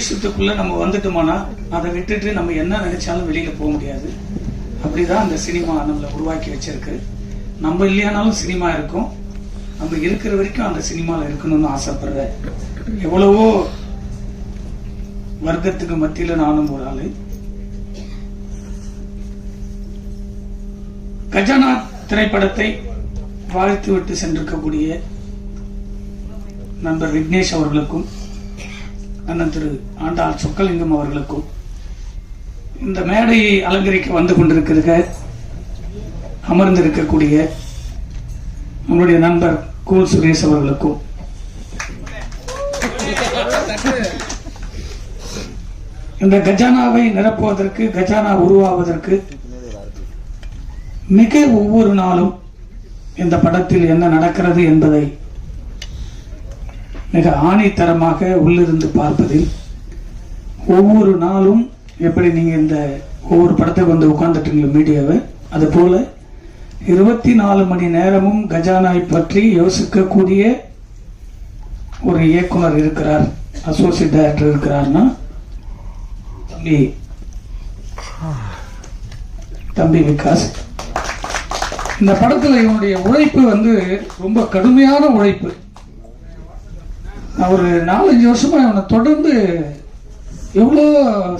பொக்கிஷத்துக்குள்ள நம்ம வந்துட்டோம்னா அதை விட்டுட்டு நம்ம என்ன நினைச்சாலும் வெளியில போக முடியாது. அப்படிதான் அந்த சினிமா நம்மளை உருவாக்கி வச்சிருக்கு. நம்ம இல்லையானாலும் சினிமா இருக்கும். நம்ம இருக்கிற வரைக்கும் அந்த சினிமாவில் இருக்கணும்னு ஆசைப்படுற எவ்வளவோ வர்க்கத்துக்கு மத்தியில் நானும் ஒரு ஆளு. கஜானா திரைப்படத்தை வாழ்த்து விட்டு சென்றிருக்கக்கூடிய நண்பர் விக்னேஷ் அவர்களுக்கும் அண்ணன் திரு ஆண்டாள் சொக்கலிங்கம் அவர்களுக்கும் இந்த மேடையை அலங்கரிக்க வந்து கொண்டிருக்கிற அமர்ந்திருக்கக்கூடிய நம்முடைய நண்பர் கூல் சுரேஷ் அவர்களுக்கும். இந்த கஜானாவை நிரப்புவதற்கு கஜானா உருவாவதற்கு மிக ஒவ்வொரு நாளும் இந்த படத்தில் என்ன நடக்கிறது என்பதை மிக ஆணைத்தரமாக உள்ளிருந்து பார்ப்பதில் ஒவ்வொரு நாளும் எப்படி நீங்க இந்த ஒவ்வொரு படத்துக்கு வந்து உட்கார்ந்துட்டீங்களோ மீடியாவை அது போல இருபத்தி நாலு மணி நேரமும் கஜானாய் பற்றி யோசிக்கக்கூடிய ஒரு இயக்குனர் இருக்கிறார் அசோசியேட் டைரக்டர் இருக்கிறார்னா தம்பி தம்பி விகாஸ். இந்த படத்தில் இவனுடைய உழைப்பு வந்து ரொம்ப கடுமையான உழைப்பு. ஒரு நாலஞ்சு வருஷமா அவனை தொடர்ந்து எவ்வளோ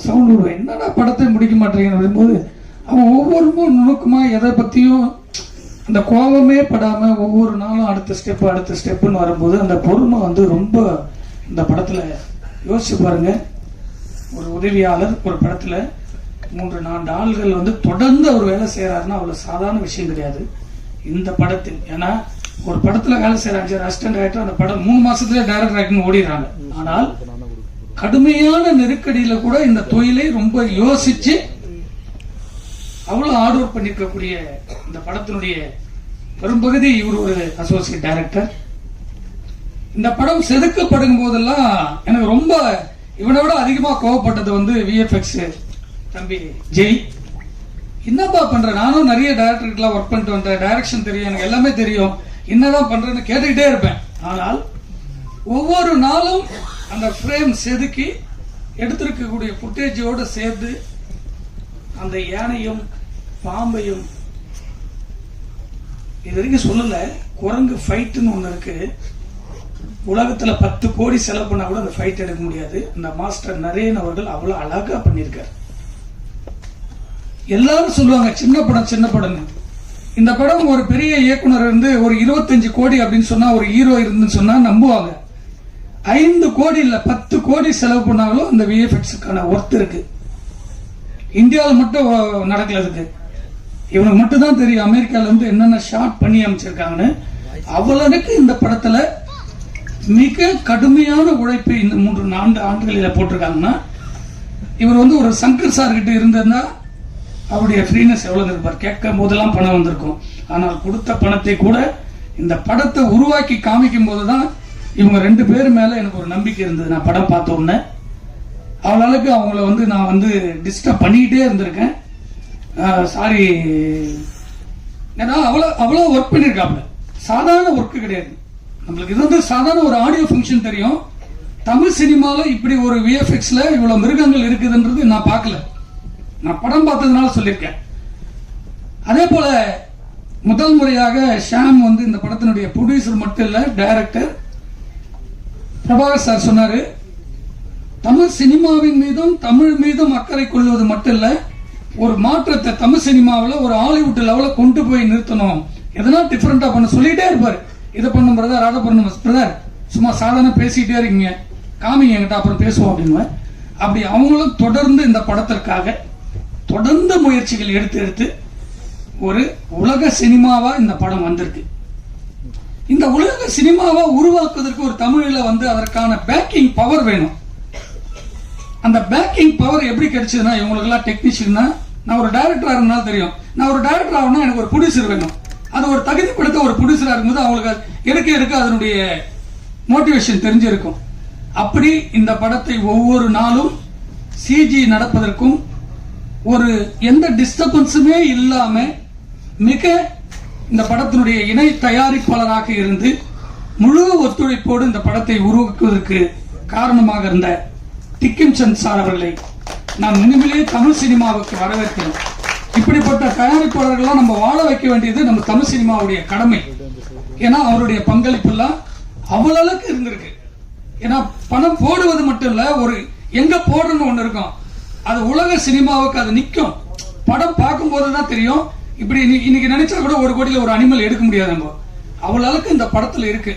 சவுண்ட் விடுவேன். என்னடா படத்தை முடிக்க மாட்டேங்கிறது போது அவன் ஒவ்வொருமும் நுணுக்கமாக எதை பற்றியும் அந்த கோபமே படாமல் ஒவ்வொரு நாளும் அடுத்த ஸ்டெப்பு அடுத்த ஸ்டெப்புன்னு வரும்போது அந்த பொறுமை வந்து ரொம்ப இந்த படத்தில் யோசிச்சு பாருங்க. ஒரு உதவியாளர் ஒரு படத்தில் மூன்று நான்கு ஆள்கள் வந்து தொடர்ந்து அவர் வேலை செய்கிறாருன்னா அவ்வளோ சாதாரண விஷயம் கிடையாது. இந்த படத்தில் ஏன்னா ஒரு படத்துல வேலை செய்யறாங்க அசிஸ்டன்ட் டைரக்டர் அந்த படம் மூணு மாசத்துல டைரக்டர் ஆக்டிங் ஓடிடுறாங்க. ஆனால் கடுமையான நெருக்கடியில கூட இந்த தொழிலை ரொம்ப யோசிச்சு அவ்வளவு ஹார்ட் ஒர்க் பண்ணிருக்கக்கூடிய இந்த படத்தினுடைய பெரும்பகுதி இவர் ஒரு அசோசியேட் டைரக்டர் இந்த படம் செதுக்கப்படும் போதெல்லாம் எனக்கு ரொம்ப இவனை விட அதிகமா கோவப்பட்டது வந்து விஎஃப்எக்ஸ் தம்பி ஜெய். என்னப்பா பண்ற? நானும் நிறைய டைரக்டர்கிட்டலாம் ஒர்க் பண்ணிட்டு வந்தேன். டைரக்ஷன் தெரியும் எனக்கு எல்லாமே தெரியும். என்னதான் பண்றேன்னு கேட்டுக்கிட்டே இருப்பேன். ஆனால் ஒவ்வொரு நாளும் அந்த ஃப்ரேம் செதுக்கி எடுத்திருக்கக்கூடிய ஃபுட்டேஜோட சேர்த்து அந்த யானையும் பாம்பையும் இது வரைக்கும் சொல்லல குரங்கு ஃபைட்டுன்னு ஒன்று இருக்கு. உலகத்துல பத்து கோடி செலவு பண்ணால் கூட அந்த ஃபைட் எடுக்க முடியாது. அந்த மாஸ்டர் நரேன் அவர்கள் அவ்வளோ அழகா பண்ணியிருக்காரு. எல்லாரும் சொல்லுவாங்க சின்ன படம் சின்ன படம்னு. இந்த படம் ஒரு பெரிய இயக்குனர் இருந்து ஒரு 25 கோடி அப்படின்னு சொன்னா ஒரு ஹீரோ இருந்துன்னு சொன்னா நம்புவாங்க. ஐந்து கோடி இல்ல பத்து கோடி செலவு பண்ணாலும் அந்த விஎஃப்எக்ஸுக்கான ஒர்த் இருக்கு. இந்தியாவில் மட்டும் நடக்கல அதுக்கு இவனுக்கு மட்டும் தான் தெரியும் அமெரிக்கால இருந்து என்னென்ன ஷாட் பண்ணி அமைச்சிருக்காங்கன்னு. அவ்வளவுக்கு இந்த படத்துல மிக கடுமையான உழைப்பு இந்த மூன்று நான்கு ஆண்டுகளில் போட்டிருக்காங்கன்னா இவர் வந்து ஒரு சங்கர் சார் கிட்ட இருந்திருந்தா அவருடைய ஃப்ரீனஸ் எவ்வளவு இருப்பார் கேட்கும் போதெல்லாம் பணம் வந்திருக்கும். ஆனால் கொடுத்த பணத்தை கூட இந்த படத்தை உருவாக்கி காமிக்கும் போதுதான் இவங்க ரெண்டு பேர் மேல எனக்கு ஒரு நம்பிக்கை இருந்தது. நான் படம் பார்த்த உடனே. அவளுக்கு அவங்கள வந்து நான் வந்து டிஸ்டர்ப் பண்ணிக்கிட்டே இருந்திருக்கேன். சாரி ஏன்னா அவ்வளோ அவ்வளோ ஒர்க் பண்ணியிருக்காப்புல. சாதாரண ஒர்க்கு கிடையாது. நம்மளுக்கு இது வந்து சாதாரண ஒரு ஆடியோ ஃபங்க்ஷன் தெரியும். தமிழ் சினிமாவில் இப்படி ஒரு விஎஃப்எக்ஸில் இவ்வளோ மிருகங்கள் இருக்குதுன்றது நான் பார்க்கல. நான் படம் பார்த்ததுனால சொல்லியிருக்கேன். அதே போல முதல் முறையாக ஷாம் வந்து இந்த படத்தினுடைய ப்ரொடியூசர் மட்டும் இல்லை டைரக்டர் பிரபாகர் சார் சொன்னாரு தமிழ் சினிமாவின் மீதும் தமிழ் மீதும் அக்கறை கொள்வது மட்டும் இல்லை ஒரு மாற்றத்தை தமிழ் சினிமாவில் ஒரு ஹாலிவுட் லெவலில் கொண்டு போய் நிறுத்தணும். எதனா டிஃப்ரெண்ட்டாக பண்ண சொல்லிட்டே இருப்பார். இதை பண்ணும் பிரதர் அதை பண்ணும் பிரதர் சும்மா சாதாரண பேசிக்கிட்டே இருக்கீங்க. காமிங்க என்கிட்ட அப்புறம் பேசுவோம் அப்படின்னு அப்படி அவங்களும் தொடர்ந்து இந்த படத்திற்காக தொடர்ந்து முயற்சிகள் எடுத்து எடுத்து ஒரு உலக சினிமாவா இந்த படம் வந்திருக்கு. இந்த உலக சினிமாவை உருவாக்குவதற்கு ஒரு தமிழில் வந்து அதற்கான பேக்கிங் பவர் வேணும். அந்த பேக்கிங் பவர் எப்படி கிடைச்சதுன்னா இவங்களுக்கெல்லாம் டெக்னீஷியன்னா நான் ஒரு டைரக்டராக இருந்தாலும் தெரியும். நான் ஒரு டைரக்டர் ஆகணும்னா எனக்கு ஒரு ப்ரொடியூசர் வேணும். அது ஒரு தகுதி படுத்த ஒரு ப்ரொடியூசராக இருக்கும்போது அவங்களுக்கு எடுக்க எடுக்க அதனுடைய மோட்டிவேஷன் தெரிஞ்சிருக்கும். அப்படி இந்த படத்தை ஒவ்வொரு நாளும் சிஜி நடப்பதற்கும் ஒரு எந்த டிஸ்டர்பன்ஸுமே இல்லாம மிக இந்த படத்தினுடைய இணை தயாரிப்பாளராக இருந்து முழு ஒத்துழைப்போடு இந்த படத்தை உருவாக்குவதற்கு காரணமாக இருந்த டிக்கின்சன் சார் அவர்களை நான் இனிமேலே தமிழ் சினிமாவுக்கு வரவேற்கிறோம். இப்படிப்பட்ட தயாரிப்பாளர்கள்லாம் நம்ம வாழ வைக்க வேண்டியது நம்ம தமிழ் சினிமாவுடைய கடமை. ஏன்னா அவருடைய பங்களிப்பு எல்லாம் அவ்வளவுக்கு இருந்திருக்கு. ஏன்னா பணம் போடுவது மட்டும் இல்ல ஒரு எங்க போடுறன்னு ஒண்ணு இருக்கும். அது உலக சினிமாவுக்கு அது நிற்கும் படம் பார்க்கும்போது தான் தெரியும். இப்படி இன்னைக்கு நினைச்சா கூட ஒரு கோடியில ஒரு அனிமல் எடுக்க முடியாது நம்ம அவ்வளவுக்கு இந்த படத்தில் இருக்கு.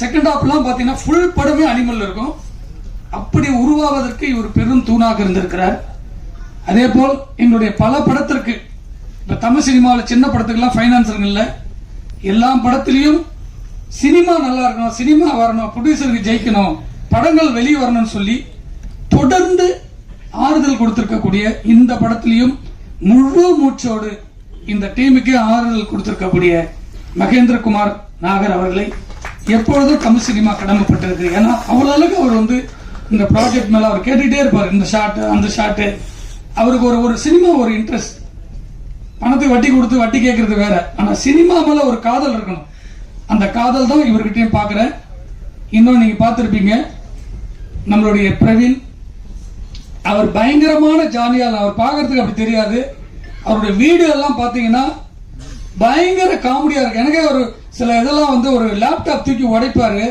செகண்ட் ஹாஃப்லாம் பார்த்தீங்கன்னா ஃபுல் படமே அனிமல் இருக்கும். அப்படி உருவாவதற்கு இவர் பெரும் தூணாக இருந்திருக்கிறார். அதே போல் எங்களுடைய பல படத்திற்கு இப்போ தமிழ் சினிமாவில் சின்ன படத்துக்கெல்லாம் ஃபைனான்சருங்க இல்லை. எல்லா படத்துலையும் சினிமா நல்லா இருக்கணும் சினிமா வரணும் ப்ரொடியூசருக்கு ஜெயிக்கணும் படங்கள் வெளியே வரணும்னு சொல்லி தொடர்ந்து ஆறுதல் கொடுத்திருக்கக்கூடிய இந்த படத்திலையும் முழு மூச்சோடு இந்த டீமுக்கு ஆறுதல் கொடுத்திருக்கக்கூடிய மகேந்திரகுமார் நாகர் அவர்களை எப்பொழுதும் தமிழ் சினிமா கடமைப்பட்டிருக்கு ஏன்னா அவ்வளோ அளவுக்கு அவர் வந்து இந்த ப்ராஜெக்ட் மேல அவர் கேட்டுகிட்டே இருப்பார். இந்த ஷாட்டு அந்த ஷாட்டு அவருக்கு ஒரு ஒரு சினிமா ஒரு இன்ட்ரெஸ்ட் பணத்துக்கு வட்டி கொடுத்து வட்டி கேட்கறது வேற. ஆனா சினிமா மேல ஒரு காதல் இருக்கணும். அந்த காதல் தான் இவர்கிட்டயும் பாக்குறேன் இன்னும் நீங்க பார்த்துருப்பீங்க. நம்மளுடைய பிரவீன் அவர் பயங்கரமான ஜாலியால் அவர் பார்க்கறதுக்கு அப்படி தெரியாது. அவருடைய வீடியோ எல்லாம் பார்த்தீங்கன்னா பயங்கர காமெடியாக இருக்கு. எனக்கே ஒரு சில இதெல்லாம் வந்து ஒரு லேப்டாப் தூக்கி உடைப்பாரு.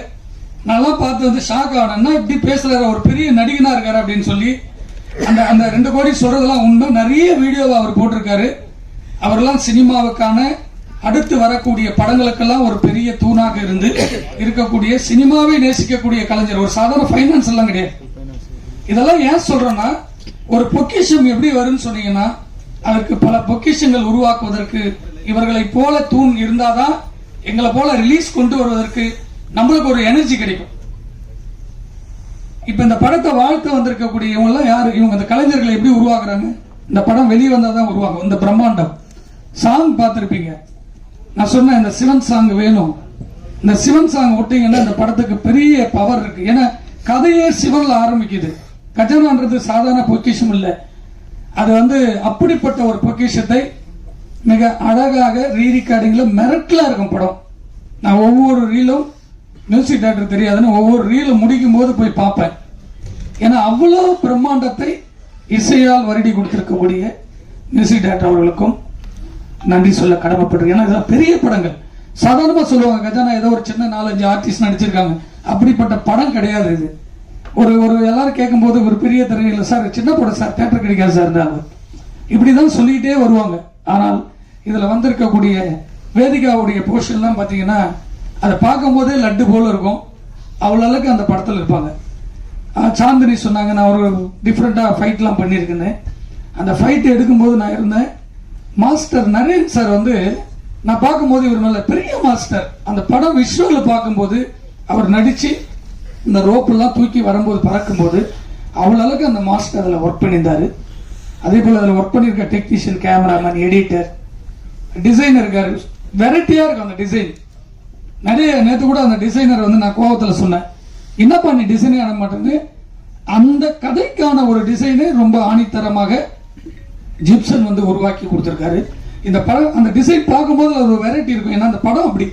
நல்லா பார்த்து வந்து ஷாக் ஆனேன்னா இப்படி பேசுறாரு? ஒரு பெரிய நடிகனா இருக்காரு அப்படின்னு சொல்லி அந்த அந்த ரெண்டு கோடி சொல்றதெல்லாம் உண்மை. நிறைய வீடியோவை அவர் போட்டிருக்காரு. அவரெல்லாம் சினிமாவுக்கான அடுத்து வரக்கூடிய படங்களுக்கெல்லாம் ஒரு பெரிய தூணாக இருந்து இருக்கக்கூடிய சினிமாவை நேசிக்கக்கூடிய கலைஞர். ஒரு சாதாரண ஃபைனான்ஸ் எல்லாம் கிடையாது. இதெல்லாம் ஏன் சொல்றேன்னா ஒரு பொக்கிஷம் எப்படி வரும்னு சொன்னீங்கன்னா அதற்கு பல பொக்கிஷங்கள் உருவாக்குவதற்கு இவர்களை போல தூண் இருந்தாதான் எங்களை போல ரிலீஸ் கொண்டு வருவதற்கு நம்மளுக்கு ஒரு எனர்ஜி கிடைக்கும். இப்ப இந்த படத்தை வாழ்த்து வந்திருக்கக்கூடிய இவங்க எல்லாம் யாரு? இவங்க இந்த கலைஞர்களை எப்படி உருவாக்குறாங்க? இந்த படம் வெளியே வந்தாதான் உருவாகும். இந்த பிரம்மாண்டம். சாங் பார்த்திருப்பீங்க. நான் சொன்னேன் இந்த சிவன் சாங் வேணும். இந்த சிவன் சாங் விட்டீங்கன்னா இந்த படத்துக்கு பெரிய பவர் இருக்கு. ஏன்னா கதையே சிவன்ல ஆரம்பிக்குது. கஜானான்றது சாதாரண பொக்கிஷம் இல்லை. அது வந்து அப்படிப்பட்ட ஒரு பொக்கிஷத்தை மிக அழகாக ரீ ரெக்கார்டிங்ல இருக்கும் படம். நான் ஒவ்வொரு ரீலும் மியூசிக் டேரக்டர் தெரியாதுன்னு ஒவ்வொரு ரீலும் முடிக்கும் போது போய் பார்ப்பேன். ஏன்னா அவ்வளோ பிரம்மாண்டத்தை இசையால் வருடி கொடுத்துருக்கக்கூடிய மியூசிக் டேரக்டர் அவர்களுக்கும் நன்றி சொல்ல கடமைப்பட்டிருக்கேன். ஏன்னா இதெல்லாம் பெரிய படங்கள். சாதாரணமாக சொல்லுவாங்க கஜானா ஏதோ ஒரு சின்ன நாலஞ்சு ஆர்டிஸ்ட் நடிச்சிருக்காங்க. அப்படிப்பட்ட படம் கிடையாது இது. ஒரு ஒரு எல்லாரும் கேட்கும்போது ஒரு பெரிய திரையில சார் சின்ன படம் சார் தேட்டர் கிடைக்காது சார் இப்படி தான் சொல்லிக்கிட்டே வருவாங்க. ஆனால் இதில் வந்திருக்கக்கூடிய வேதிகாவுடைய போர்ஷன்லாம் பார்த்தீங்கன்னா அதை பார்க்கும்போதே லட்டு போல இருக்கும். அவ்வளோ அளவுக்கு அந்த படத்தில் இருப்பாங்க. சாந்தினி சொன்னாங்க நான் ஒரு டிஃப்ரெண்ட்டாக ஃபைட்லாம் பண்ணியிருக்கேன்னு. அந்த ஃபைட் எடுக்கும்போது நான் இருந்தேன். மாஸ்டர் நரேன் சார் வந்து நான் பார்க்கும்போது இவர் நல்ல பெரிய மாஸ்டர் அந்த படம் விஷுவலில் பார்க்கும்போது அவர் நடித்து இந்த ரோப்பெல்லாம் தூக்கி வரும்போது பறக்கும்போது அவ்வளோ அளவுக்கு அந்த மாஸ்டர் அதில் ஒர்க் பண்ணியிருந்தாரு. அதே போல் அதில் ஒர்க் பண்ணியிருக்க டெக்னீஷியன் கேமராமேன் எடிட்டர் டிசைனர் இருக்கார். வெரைட்டியாக இருக்கும் அந்த டிசைன் நிறைய நேற்று கூட அந்த டிசைனர் வந்து நான் கோபத்தில் சொன்னேன். என்னப்பா நீ டிசைனே ஆன மாட்டேன்னு? அந்த கதைக்கான ஒரு டிசைனை ரொம்ப ஆணித்தரமாக ஜிப்சன் வந்து உருவாக்கி கொடுத்துருக்காரு. இந்த படம் அந்த டிசைன் பார்க்கும்போது ஒரு வெரைட்டி இருக்கும். ஏன்னா அந்த படம் அப்படி.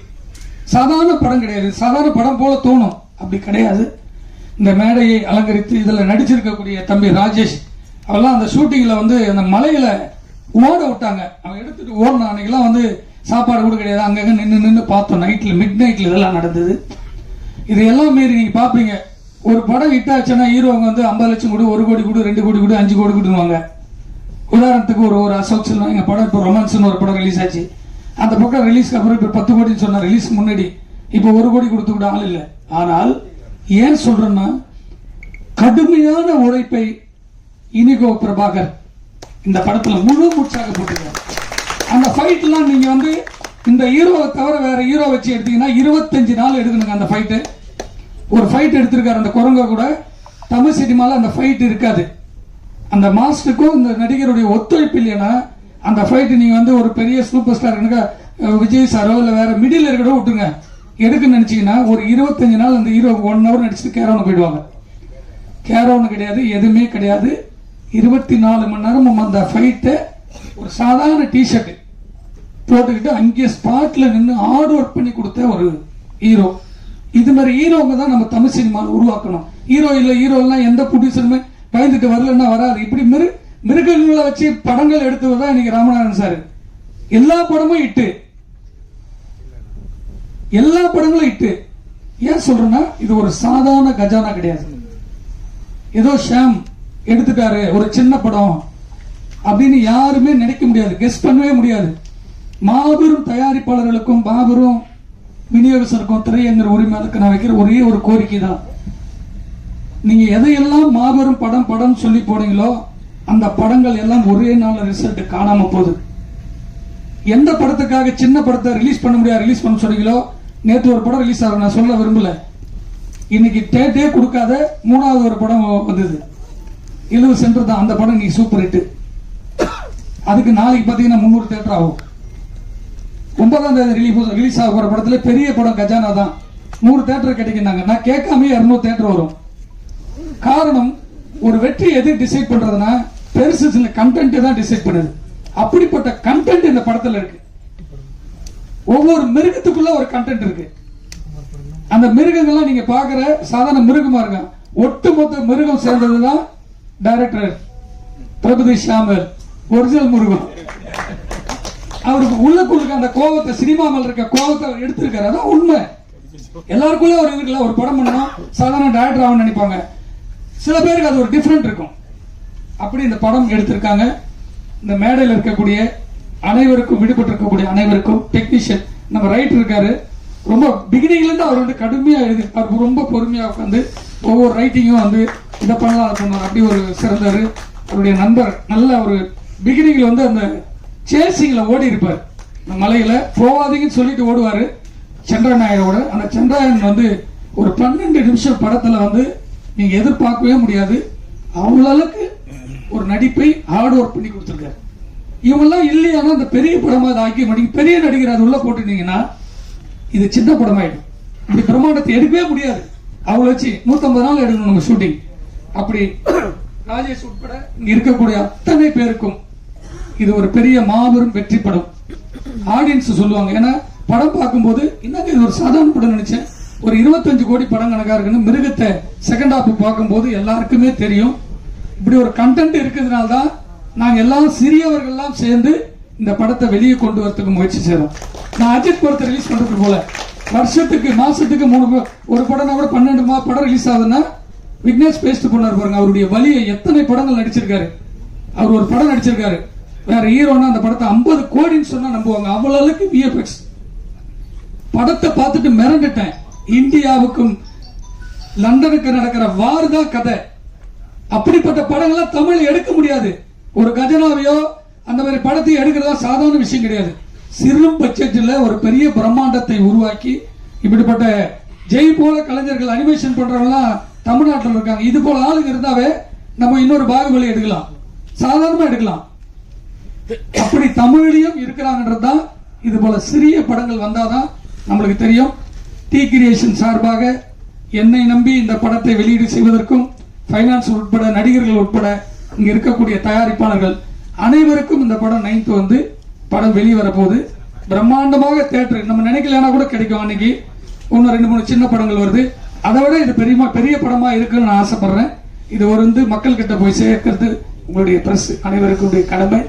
சாதாரண படம் கிடையாது. சாதாரண படம் போல தோணும். அப்படி கிடையாது. இந்த மேடையை அலங்கரித்து இதில் நடிச்சிருக்கக்கூடிய தம்பி ராஜேஷ் அவெல்லாம் அந்த ஷூட்டிங்கில் வந்து அந்த மலையில் ஓட விட்டாங்க. அவன் எடுத்துட்டு ஓடின அன்னைக்கெல்லாம் வந்து சாப்பாடு கூட கிடையாது. அங்கங்கே நின்று நின்று பார்த்தோம். நைட்டில் மிட் நைட்ல இதெல்லாம் நடந்தது. இது எல்லாம் மீறி நீங்கள் பார்ப்பீங்க. ஒரு படம் ஹிட் ஆச்சுன்னா ஹீரோங்க வந்து ஐம்பது லட்சம் கொடு ஒரு கோடி கொடு ரெண்டு கோடி கொடு அஞ்சு கோடி கொடுவாங்க உதாரணத்துக்கு ஒரு ஒரு அசோக் செல்வம் எங்கள் படம் இப்போ ரொமான்ஸ்னு ஒரு படம் ரிலீஸ் ஆச்சு. அந்த பக்கம் ரிலீஸ்க்கு அப்புறம் இப்போ பத்து கோடின்னு சொன்னால் ரிலீஸ் முன்னாடி இப்போ ஒரு கோடி கொடுத்து கூட ஆள் இல்லை. ஆனால் ஏன் சொல்றேன்னா கடுமையான உழைப்பை இனிகோ பிரபாகர் இந்த படத்துல முழு மூச்சாக போட்டிருக்காரு அந்த ஃபைட்லாம் நீங்க வந்து இந்த ஹீரோவை தவிர வேற ஹீரோ வச்சு எடுத்தீங்கன்னா இருபத்தஞ்சு நாள் எடுக்கணுங்க அந்த ஃபைட்டு ஒரு ஃபைட் எடுத்திருக்காரு அந்த குரங்க கூட. தமிழ் சினிமாவில் அந்த ஃபைட் இருக்காது. அந்த மாஸ்டருக்கும் இந்த நடிகருடைய ஒத்துழைப்பு இல்லைன்னா அந்த ஃபைட்டு நீங்கள் வந்து ஒரு பெரிய சூப்பர் ஸ்டார் விஜய் சாரோ இல்லை வேற மிடில் இருக்கிற விட்டுருங்க. எதுக்கு நினைச்சீங்கன்னா ஒரு இருபத்தஞ்சு நாள் அந்த ஹீரோ ஒன் ஹவர் நடிச்சுட்டு கேரவனை போயிடுவாங்க. கேரவன் கிடையாது எதுவுமே கிடையாது. இருபத்தி நாலு மணி நேரம் அந்த ஃபைட்டை ஒரு சாதாரண டிஷர்ட்டு போட்டுக்கிட்டு அங்கே ஸ்பாட்டில் நின்று ஹார்ட் ஒர்க் பண்ணி கொடுத்த ஒரு ஹீரோ இது மாதிரி ஹீரோங்க தான் நம்ம தமிழ் சினிமாவில் உருவாக்கணும். ஹீரோ இல்லை ஹீரோலாம் எந்த ப்ரொடியூசருமே பயந்துட்டு வரலன்னா வராது. இப்படி மிரு மிருகங்களை வச்சு படங்கள் எடுத்தவர் தான் இன்னைக்கு ராமநாதன் சார். எல்லா படமும் இட்டு எல்லா படங்களும் இட்டு ஏன் சொல்றேன்னா இது ஒரு சாதாரண கஜானா கிடையாது. ஏதோ ஷாம் எடுத்துட்டாரு ஒரு சின்ன படம் அப்படின்னு யாருமே நினைக்க முடியாது கெஸ் பண்ணவே முடியாது. மாபெரும் தயாரிப்பாளர்களுக்கும் மாபெரும் விநியோகஸ்தருக்கும் திரையங்கிற உரிமையாளருக்கு நான் வைக்கிற ஒரே ஒரு கோரிக்கை தான். நீங்க எதையெல்லாம் மாபெரும் படம் படம் சொல்லி போனீங்களோ அந்த படங்கள் எல்லாம் ஒரே நாள் ரிசல்ட் காணாம போகுது. எந்த படத்துக்காக சின்ன படத்தை ரிலீஸ் பண்ண முடியாது ரிலீஸ் பண்ண சொன்னீங்களோ நேற்று ஒரு படம் ரிலீஸ் ஆகும் நான் சொல்ல விரும்பல. இன்னைக்கு டேட்டே கொடுக்காத மூணாவது ஒரு படம் வந்தது. எழுபது சென்டர் தான். அந்த படம் இன்னைக்கு சூப்பர் ஹிட்டு அதுக்கு நாளைக்கு பார்த்தீங்கன்னா முந்நூறு தேட்டர் ஆகும். ஒன்பதாம் தேதி ரிலீஸ் ரிலீஸ் ஆக போகிற படத்தில் பெரிய படம் கஜானா தான். நூறு தேட்டர் கிடைக்குனாங்க நான் கேட்காம இரநூறு தேட்டர் வரும். காரணம் ஒரு வெற்றி எது டிசைட் பண்ணுறதுன்னா பெருசு சில கண்டென்ட் தான் டிசைட் பண்ணுது. அப்படிப்பட்ட கண்டென்ட் இந்த படத்தில் இருக்குது ஒவ்வொரு மிருகத்துக்குள்ள ஒரு கண்டென்ட் இருக்கு. அந்த மிருகங்கள்லாம் நீங்க பாக்குற சாதாரண மிருகமா இருங்க ஒட்டுமொத்த மிருகம் சேர்ந்ததுதான் டைரக்டர் பிரபதி ஷாமர் ஒரிஜினல் மிருகம் அவருக்கு உள்ளுக்குள்ள அந்த கோவத்தை சினிமா மேல இருக்க கோவத்தை அவர் எடுத்திருக்காரு. அதான் உண்மை. எல்லாருக்குள்ளே ஒரு இருக்குல்ல ஒரு படம் பண்ணணும் சாதாரண டைரக்டர் ஆகணும்னு நினைப்பாங்க. சில பேருக்கு அது ஒரு டிஃப்ரெண்ட் இருக்கும். அப்படி இந்த படம் எடுத்திருக்காங்க. இந்த மேடையில் இருக்கக்கூடிய அனைவருக்கும் விடுபட்டு இருக்கக்கூடிய அனைவருக்கும் டெக்னீஷியன் நம்ம ரைட்டர் இருக்காரு. ரொம்ப பிகினிங்லேருந்து அவர் வந்து கடுமையாக எழுதி அவர் ரொம்ப பொறுமையாக உட்காந்து ஒவ்வொரு ரைட்டிங்கும் வந்து இதை பண்ணலாம் அதை பண்ணலாம் அப்படி ஒரு சிறந்தார். அவருடைய நண்பர் நல்ல ஒரு பிகினிங்கில் வந்து அந்த சேசிங்கில் ஓடி இருப்பார். இந்த மலையில் போவாதீங்கன்னு சொல்லிட்டு ஓடுவார். சந்திரநாயரோட. அந்த சந்திராயன் வந்து ஒரு பன்னெண்டு நிமிஷம் படத்தில் வந்து நீங்கள் எதிர்பார்க்கவே முடியாது. அவ்வளவுக்கு ஒரு நடிப்பை ஹார்ட் ஒர்க் பண்ணி கொடுத்துருக்காரு. இவெல்லாம் இல்லையானா அந்த பெரிய படமா அதை ஆக்கி மாட்டீங்க. பெரிய நடிகர் அது உள்ள போட்டுட்டீங்கன்னா இது சின்ன படமாயிடும். இப்படி பிரமாண்டத்தை எடுக்கவே முடியாது. அவளை வச்சு நூற்றம்பது நாள் எடுக்கணும் நம்ம ஷூட்டிங் அப்படி ராஜேஷ் உட்பட இங்க இருக்கக்கூடிய அத்தனை பேருக்கும் இது ஒரு பெரிய மாபெரும் வெற்றி படம். ஆடியன்ஸ் சொல்லுவாங்க. ஏன்னா படம் பார்க்கும்போது என்னங்க இது ஒரு சாதாரண படம் நினைச்சேன். ஒரு 25 கோடி படம் கணக்கா இருக்குன்னு மிருகத்தை செகண்ட் ஹாஃப் பார்க்கும்போது எல்லாருக்குமே தெரியும். இப்படி ஒரு கண்டென்ட் இருக்கிறதுனால தான் நாங்க எல்லாம் சிறியவர்கள்லாம் சேர்ந்து இந்த படத்தை வெளியே கொண்டு வரதுக்கு முயற்சி செய்கிறோம் நான் அஜித் படத்தை ரிலீஸ் பண்றது போல. வருஷத்துக்கு மாசத்துக்கு மூணு ஒரு படம்னா கூட பன்னெண்டு மா படம் ரிலீஸ் ஆகுதுன்னா விக்னேஷ் பேஸ்ட் பண்ணார் பாருங்க அவருடைய வழியை எத்தனை படங்கள் நடிச்சிருக்காரு. அவர் ஒரு படம் நடிச்சிருக்காரு. வேற ஹீரோனா அந்த படத்தை 50 கோடின்னு சொன்னா நம்புவாங்க. அவ்வளவு அளவுக்கு விஎஃப்எக்ஸ் படத்தை பார்த்துட்டு மிரண்டுட்டேன். இந்தியாவுக்கும் லண்டனுக்கு நடக்கிற வார் தான் கதை. அப்படிப்பட்ட படங்கள்லாம் தமிழ் எடுக்க முடியாது. ஒரு கஜனாவையோ அந்த மாதிரி படத்தை எடுக்கிறதா சாதாரண விஷயம் கிடையாது. சிறு பட்ஜெட்ல ஒரு பெரிய பிரம்மாண்டத்தை உருவாக்கி இப்படிப்பட்ட ஜெய் போல கலைஞர்கள் அனிமேஷன் பண்றவங்களாம் தமிழ்நாட்டில் இருக்காங்க. இது போல ஆளுங்க இருந்தாவே நம்ம இன்னொரு பாகுபலி எடுக்கலாம். சாதாரணமா எடுக்கலாம். அப்படி தமிழ்லையும் இருக்கிறாங்கன்றது தான் இது போல சிறிய படங்கள் வந்தாதான் நம்மளுக்கு தெரியும். டி கிரியேஷன் சார்பாக என்னை நம்பி இந்த படத்தை வெளியீடு செய்வதற்கும் ஃபைனான்ஸ் உட்பட நடிகர்கள் உட்பட இங்க இருக்கக்கூடிய தயாரிப்பாளர்கள் அனைவருக்கும் இந்த படம் நைன்த் வந்து படம் வெளியே வரப்போகுது. பிரம்மாண்டமாக தேட்டர் நம்ம நினைக்கலன்னா கூட கிடைக்கும் அன்னைக்கு. ஒன்று ரெண்டு மூணு சின்ன படங்கள் வருது. அதை விட இது பெரிய பெரிய படமா இருக்குன்னு நான் ஆசைப்படுறேன். இது ஒரு வந்து மக்கள் கிட்ட போய் சேர்க்கிறது உங்களுடைய பிரஸ் அனைவருக்கும் கடமை.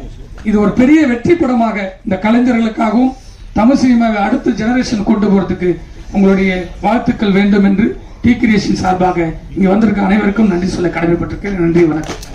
இது ஒரு பெரிய வெற்றி படமாக இந்த கலைஞர்களுக்காகவும் தமிழ் சினிமாவை அடுத்த ஜெனரேஷன் கொண்டு போறதுக்கு உங்களுடைய வாழ்த்துக்கள் வேண்டும் என்று டி கிரியேஷன் சார்பாக இங்க வந்திருக்க அனைவருக்கும் நன்றி சொல்ல கடமைப்பட்டிருக்கேன் நன்றி வணக்கம்.